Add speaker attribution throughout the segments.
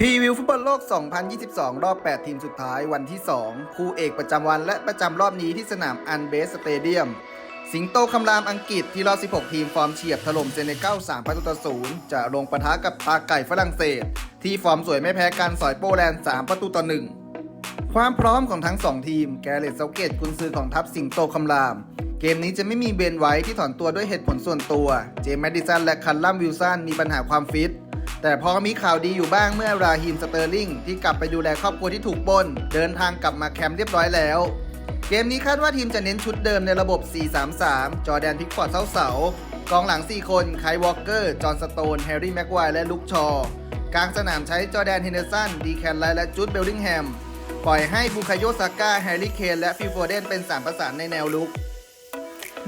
Speaker 1: พรีวิวฟุตบอลโลก 2022 รอบ 8 ทีมสุดท้ายวันที่ 2 คู่เอกประจำวันและประจำรอบนี้ที่สนามอันเบสสเตเดียม สิงโตคำรามอังกฤษที่รอบ 16 ทีมฟอร์มเฉียบถล่มเซเนกัล3ประตูต่อ0จะลงปะทะกับตาไก่ฝรั่งเศส ที่ฟอร์มสวยไม่แพ้กันสอยโปแลนด์ 3 ประตูต่อ 1 ความพร้อมของทั้ง 2 ทีม แกเรตเซาเกตกุนซือของทัพสิงโตคำราม เกมนี้จะไม่มีเบนไว้ที่ถอนตัวด้วยเหตุผลส่วนตัว เจมส์แมดดิสันและคันลัมวิลสันมีปัญหาความฟิต แต่พอมีข่าวดีอยู่บ้างเมื่อราฮิมสเตอร์ลิงที่กลับไปดูแลครอบครัวที่ถูกปล้น เดินทางกลับมาแคมป์เรียบร้อยแล้ว เกมนี้คาดว่าทีมจะเน้นชุดเดิมในระบบ 4-3-3 จอแดนพิกฟอร์ดเสาเสากองหลัง 4 คนไควอลเกอร์ จอห์นสโตน แฮร์รี่ แม็กไวร์และลุคชอ กลางสนามใช้จอแดน เฮนเดอร์สัน ดีแคนไลและจูดเบลลิงแฮม ปล่อยให้บูคาโยซาก้า แฮร์รี่ เคน และฟิลโฟเดน เป็นสามประสานในแนวลุก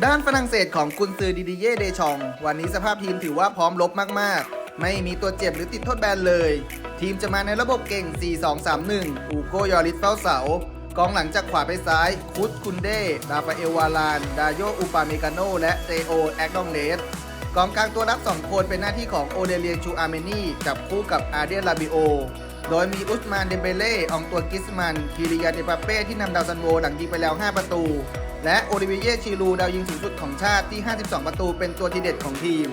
Speaker 1: ด้านฝรั่งเศสของกุนซือดิดิเย่ เดชอง วันนี้สภาพทีมถือว่าพร้อมลบมาก ๆ ไม่มีตัวเจ็บหรือติดโทษแบนเลย ทีมจะมาในระบบเก่ง 4-2-3-1 อูโกยอริสเฝ้าเสากองหลังจากขวาไปซ้าย คุดคุนเดราฟาเอลวาลาน ดาโยอุปาเมกาโน และเตโอ แอกดองเลส กองกลางตัวรับ 2 คนเป็นหน้าที่ของโอเดเลียชูอาร์เมนีจับคู่กับอาเดียลาบิโอ โดยมีอุสมานเดมเบเล่ อองตัวกิสมัน คิริยาเดปาเป้ ที่นำดาวซันโวหลังยิงไปแล้ว 5 ประตู และโอลิเวียชิรูดาวยิงสูงสุดของชาติที่ 52 ประตูเป็นตัวทีเด็ดของทีม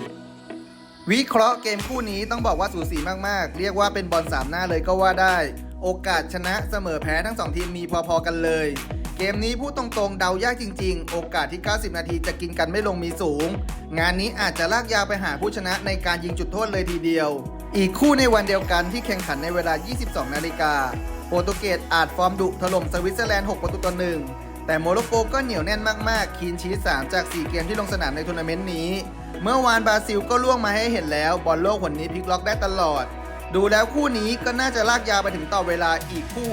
Speaker 1: วิเคราะห์เกมคู่นี้ต้องบอกว่าสูสีมากๆ เรียกว่าเป็นบอลสามหน้าเลยก็ว่าได้ โอกาสชนะเสมอแพ้ทั้งสองทีมมีพอๆกันเลย เกมนี้พูดตรงๆ เดายากจริงๆ โอกาสที่ 90 นาทีจะกินกันไม่ลงมีสูง งานนี้อาจจะลากยาวไปหาผู้ชนะในการยิงจุดโทษเลยทีเดียว อีกคู่ในวันเดียวกันที่แข่งขันในเวลา 22 นาฬิกาโปรตุเกสอาจฟอร์มดุถล่มสวิตเซอร์แลนด์ 6 ประตูต่อหนึ่ง แต่โมร็อกโกก็เหนียวแน่นมากๆ คีนชีส3จาก 4 เกมที่ลงสนามในทัวร์นาเมนต์นี้ เมื่อวานบราซิลก็ล่วงมาให้เห็นแล้วบอลโลกคนนี้พลิกล็อกได้ตลอด ดูแล้วคู่นี้ก็น่าจะลากยาวไปถึงต่อเวลาอีกคู่